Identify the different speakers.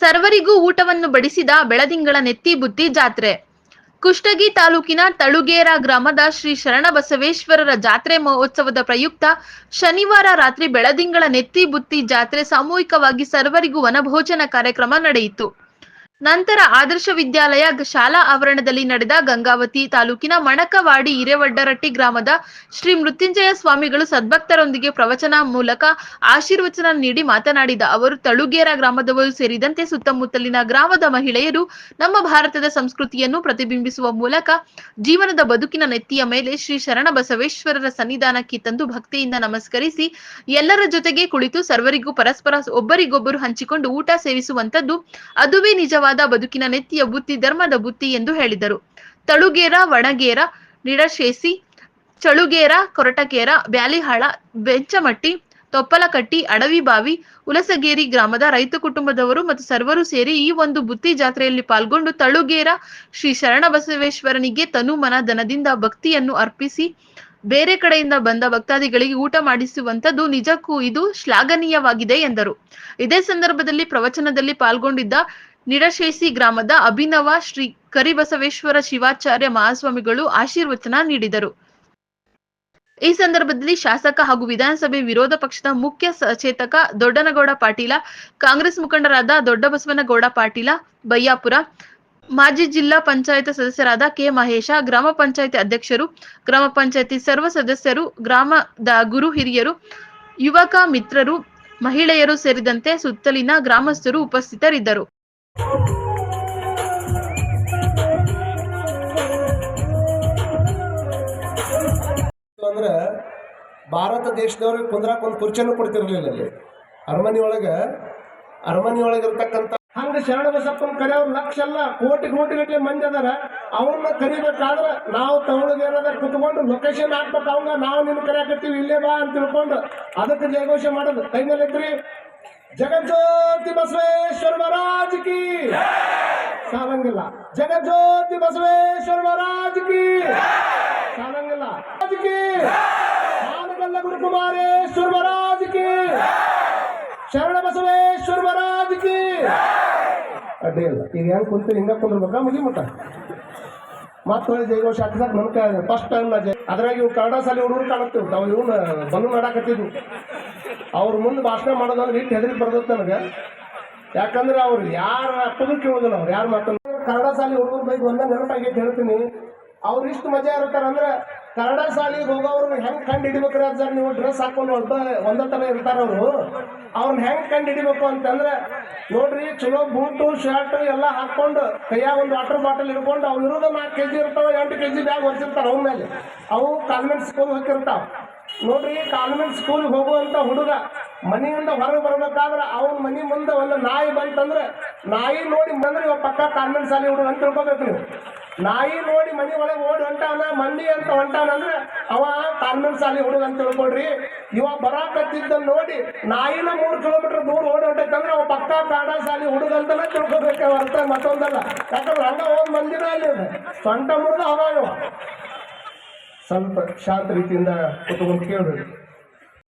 Speaker 1: ಸರ್ವರಿಗೂ ಊಟವನ್ನು ಬಡಿಸಿದ ಬೆಳದಿಂಗಳ ನೆತ್ತಿ ಬುತ್ತಿ ಜಾತ್ರೆ. ಕುಷ್ಟಗಿ ತಾಲೂಕಿನ ತಳುಗೇರ ಗ್ರಾಮದ ಶ್ರೀ ಶರಣಬಸವೇಶ್ವರರ ಜಾತ್ರೆ ಮಹೋತ್ಸವದ ಪ್ರಯುಕ್ತ ಶನಿವಾರ ರಾತ್ರಿ ಬೆಳದಿಂಗಳ ನೆತ್ತಿ ಬುತ್ತಿ ಜಾತ್ರೆ ಸಾಮೂಹಿಕವಾಗಿ ಸರ್ವರಿಗೂ ವನಭೋಜನ ಕಾರ್ಯಕ್ರಮ ನಡೆಯಿತು. ನಂತರ ಆದರ್ಶ ವಿದ್ಯಾಲಯ ಶಾಲಾ ಆವರಣದಲ್ಲಿ ನಡೆದ ಗಂಗಾವತಿ ತಾಲೂಕಿನ ಮಣಕವಾಡಿ ಹಿರೇವಡ್ಡರಟ್ಟಿ ಗ್ರಾಮದ ಶ್ರೀ ಮೃತ್ಯುಂಜಯ ಸ್ವಾಮಿಗಳು ಸದ್ಭಕ್ತರೊಂದಿಗೆ ಪ್ರವಚನ ಮೂಲಕ ಆಶೀರ್ವಚನ ನೀಡಿ ಮಾತನಾಡಿದ ಅವರು, ತಳುಗೇರ ಗ್ರಾಮದವರು ಸೇರಿದಂತೆ ಸುತ್ತಮುತ್ತಲಿನ ಗ್ರಾಮದ ಮಹಿಳೆಯರು ನಮ್ಮ ಭಾರತದ ಸಂಸ್ಕೃತಿಯನ್ನು ಪ್ರತಿಬಿಂಬಿಸುವ ಮೂಲಕ ಜೀವನದ ಬದುಕಿನ ನೆತ್ತಿಯ ಮೇಲೆ ಶ್ರೀ ಶರಣ ಬಸವೇಶ್ವರರ ಸನ್ನಿಧಾನಕ್ಕೆ ತಂದು ಭಕ್ತಿಯಿಂದ ನಮಸ್ಕರಿಸಿ, ಎಲ್ಲರ ಜೊತೆಗೆ ಕುಳಿತು ಸರ್ವರಿಗೂ ಪರಸ್ಪರ ಒಬ್ಬರಿಗೊಬ್ಬರು ಹಂಚಿಕೊಂಡು ಊಟ ಸೇವಿಸುವಂತದ್ದು ಅದುವೇ ನಿಜವಾದ ಬದುಕಿನ ನೆತ್ತಿಯ ಬುತ್ತಿ, ಧರ್ಮದ ಬುತ್ತಿ ಎಂದು ಹೇಳಿದರು. ತಳುಗೇರ, ವಣಗೇರ, ನಿಡಶೇಸಿ, ಚಳುಗೇರ, ಕೊರಟಗೇರ, ಬ್ಯಾಲಿಹಾಳ, ಬೆಂಚಮಟ್ಟಿ, ತೊಪ್ಪಲಕಟ್ಟಿ, ಅಡವಿಬಾವಿ ಉಲಸಗೇರಿ ಗ್ರಾಮದ ರೈತ ಕುಟುಂಬದವರು ಮತ್ತು ಸರ್ವರು ಸೇರಿ ಈ ಒಂದು ಬುತ್ತಿ ಜಾತ್ರೆಯಲ್ಲಿ ಪಾಲ್ಗೊಂಡು ತಳುಗೇರ ಶ್ರೀ ಶರಣಬಸವೇಶ್ವರನಿಗೆ ತನು ಮನ ಧನದಿಂದ ಭಕ್ತಿಯನ್ನು ಅರ್ಪಿಸಿ ಬೇರೆ ಕಡೆಯಿಂದ ಬಂದ ಭಕ್ತಾದಿಗಳಿಗೆ ಊಟ ಮಾಡಿಸುವಂತದ್ದು ನಿಜಕ್ಕೂ ಇದು ಶ್ಲಾಘನೀಯವಾಗಿದೆ ಎಂದರು. ಇದೇ ಸಂದರ್ಭದಲ್ಲಿ ಪ್ರವಚನದಲ್ಲಿ ಪಾಲ್ಗೊಂಡಿದ್ದ ನಿಡಶೇಸಿ ಗ್ರಾಮದ ಅಭಿನವ ಶ್ರೀ ಕರಿಬಸವೇಶ್ವರ ಶಿವಾಚಾರ್ಯ ಮಹಾಸ್ವಾಮಿಗಳು ಆಶೀರ್ವಚನ ನೀಡಿದರು. ಈ ಸಂದರ್ಭದಲ್ಲಿ ಶಾಸಕ ಹಾಗೂ ವಿಧಾನಸಭೆ ವಿರೋಧ ಪಕ್ಷದ ಮುಖ್ಯ ಸಚೇತಕ ದೊಡ್ಡನಗೌಡ ಪಾಟೀಲ, ಕಾಂಗ್ರೆಸ್ ಮುಖಂಡರಾದ ದೊಡ್ಡಬಸವನಗೌಡ ಪಾಟೀಲ ಬಯ್ಯಾಪುರ ಮಾಜಿ ಜಿಲ್ಲಾ ಪಂಚಾಯತ್ ಸದಸ್ಯರಾದ ಕೆ ಮಹೇಶ, ಗ್ರಾಮ ಪಂಚಾಯತಿ ಅಧ್ಯಕ್ಷರು, ಗ್ರಾಮ ಪಂಚಾಯತಿ ಸರ್ವ ಸದಸ್ಯರು, ಗ್ರಾಮದ ಗುರು ಹಿರಿಯರು, ಯುವಕ ಮಿತ್ರರು, ಮಹಿಳೆಯರು ಸೇರಿದಂತೆ ಸುತ್ತಲಿನ ಗ್ರಾಮಸ್ಥರು ಉಪಸ್ಥಿತರಿದ್ದರು.
Speaker 2: ಅಂದ್ರೆ ಭಾರತ ದೇಶದವ್ರಿಗೆ ಕುಂದ್ರಾಕ್ ಒಂದು ಕುರ್ಚಿನೂ ಕೊಡ್ತಿರ್ಲಿಲ್ಲ ಅಲ್ಲಿ. ಅರಮನೆ ಒಳಗೆ, ಅರಮನೆ ಒಳಗಿರ್ತಕ್ಕಂಥ ಹಂಗ ಶರಣ ಬಸಪ್ಪನ ಕರೆಯವ್ರು ಲಕ್ಷ ಅಲ್ಲ, ಕೋಟಿ ಕೋಟಿ ಗಟ್ಟಲೆ ಮಂದಿ ಅದಾರ. ಅವ್ರನ್ನ ಕರಿಬೇಕಾದ್ರೆ ನಾವು ತಗೊಳ್ಳೋದು ಏನಾದ್ರ ಕುತ್ಕೊಂಡು ಲೊಕೇಶನ್ ಹಾಕ್ಬೇಕು ಅವಂಗ, ನಾವು ನಿನ್ನ ಕರೆಯಾಕತ್ತೀವಿ ಇಲ್ಲೇ ಬಾ ಅಂತ ತಿಳ್ಕೊಂಡು ಅದಕ್ಕೆ ಜಯಘೋಷ ಮಾಡೋದು. ಕೈ ಮೇಲೆ ಇದ್ರಿ ಜಗಜ್ಯೋತಿ ಬಸವೇಶ್ವರ ಮಹಾರಾಜ್ ಕಿ ಸಾಲಂಗಿಲ್ಲ ಜಗಜ್ಯೋತಿ ಬಸವೇಶ್ವರ ಮಹಾರಾಜ್ ಕಿ ಸಾಲಂಗಿಲ್ಲ ಮಹಾರಾಜ್ ಕಿ ಹಾನಗಲ್ಲ ಗುರುಕುಮಾರೇಶ್ವರ ಮಹಾರಾಜ್ ಕಿ ಶರಣ ಬಸವೇಶ್ವರ ಮಹಾರಾಜ್ ಕಿ ಅಡ್ಡಿ ಇಲ್ಲ ಈಗ ಹೆಂಗ್ ಕುಂತೀನಿ ಹಿಂಗ ಕುಂದಿರ್ಬೇಕಾ ಮುಗಿ ಮಟ್ಟ ಮತ್ತೆ ಹೊಳ್ಳಿ ಜೈಘೋಷ ಹಾಕಿದಾಗ ನನ್ನ ಕೈ ಫಸ್ಟ್ ಟೈಮ್ ನಾ ಜೈ ಅದ್ರಾಗ ಇವು ಕನ್ನಡ ಸಾಲಿ ಹುಡುಗರು ಕಾಣುತ್ತೇವೆ ನಾವು ಇವನ್ನ ಬಲು ನಡಾಕತ್ತಿದ್ವು ಅವ್ರ ಮುಂದೆ ಭಾಷಣ ಮಾಡೋದಂದ್ರೆ ಇಟ್ಟು ಹೆದರಿ ಬರ್ತೈತೆ ನನಗೆ. ಯಾಕಂದ್ರೆ ಅವ್ರು ಯಾರ ಅಪ್ಪದೂ ಕೇಳೋದಿಲ್ಲ ಅವ್ರು, ಯಾರು ಮಾತಾಡ ಕನ್ನಡ ಸಾಲಿ ಹುಡುಗರು ಬೈಕ್ ಒಂದೇ ನೆನಪಾಗಿ ಹೇಳ್ತೀನಿ. ಅವ್ರು ಇಷ್ಟು ಮಜಾ ಇರ್ತಾರೆ ಅಂದ್ರೆ ಕನ್ನಡ ಶಾಲೆಗೆ ಹೋಗೋರು ಹೆಂಗ್ ಕಂಡು ಹಿಡಿಬೇಕ್ರಿ ಸರ್ ನೀವು ಡ್ರೆಸ್ ಹಾಕೊಂಡು ಒಂದ ಒಂದೇ ಇರ್ತಾರ ಅವರು. ಅವ್ರನ್ನ ಹೆಂಗ್ ಕಂಡು ಹಿಡಿಬೇಕು ಅಂತಂದ್ರೆ ನೋಡ್ರಿ ಚಲೋ ಬೂಟು ಶರ್ಟ್ ಎಲ್ಲ ಹಾಕೊಂಡು ಕೈಯಾಗ ಒಂದು ವಾಟರ್ ಬಾಟಲ್ ಇಟ್ಕೊಂಡು ಅವ್ನು ಇರೋದು ನಾಲ್ಕು ಕೆ ಜಿ ಇರ್ತಾವೆ, ಎಂಟು ಕೆ ಜಿ ಬ್ಯಾಗ್ ಹೊರಿಸಿರ್ತಾರ ಅವ್ ಮೇಲೆ. ಅವು ಕಾನ್ವೆಂಟ್ ಸ್ಕೂಲ್ ಹೋಗಿರ್ತಾವ ನೋಡ್ರಿ ಕಾನ್ವೆಂಟ್ ಸ್ಕೂಲ್ ಹೋಗುವಂತ ಹುಡುಗ ಮನೆಯಿಂದ ಹೊರಗೆ ಬರ್ಬೇಕಾದ್ರೆ ಅವನ ಮನೆ ಮುಂದೆ ಒಂದು ನಾಯಿ ಬಂತಂದ್ರೆ ನಾಯಿ ನೋಡಿ ಬಂದ್ರೆ ಇವ ಪಕ್ಕ ಕಾನ್ವೆಂಟ್ ಶಾಲೆ ಹುಡುಗ ಅಂತ ತಿಳ್ಕೊಬೇಕು ನೀವು. ನಾಯಿ ನೋಡಿ ಮನೆ ಒಳಗೆ ಓಡಿ ಹೊಂಟಾನ ಮಂಡಿ ಅಂತ ಹೊಂಟಾನ ಅಂದ್ರೆ ಅವ ಕಾನ್ವೆಂಟ್ ಸಾಲಿ ಹುಡುಗ ಅಂತ ತಿಳ್ಕೊಡ್ರಿ ಇವ ಬರಾಕತ್ತಿದ್ದ ನೋಡಿ ನಾಯಿನ ಮೂರು ಕಿಲೋಮೀಟರ್ ದೂರ ಓಡಿ ಹೊಂಟೈತಂದ್ರೆ ಅವ ಪಕ್ಕ ಕಾಡ ಸಾಲಿ ಹುಡುಗ ಅಂತಲೇ ತಿಳ್ಕೊಬೇಕು ಅರ್ಥ ಮತ್ತೊಂದಲ್ಲ. ಯಾಕಂದ್ರೆ ಹಂಗ ಹೋದ್ ಮಂದಿನ ಅಲ್ಲಿ ಸ್ವಂತ ಅವಾಗ ಅವ ಸ್ವಲ್ಪ ಶಾಂತ ರೀತಿಯಿಂದ ಕುತ್ಕೊಂಡು ಕೇಳ್ಬೇಕು.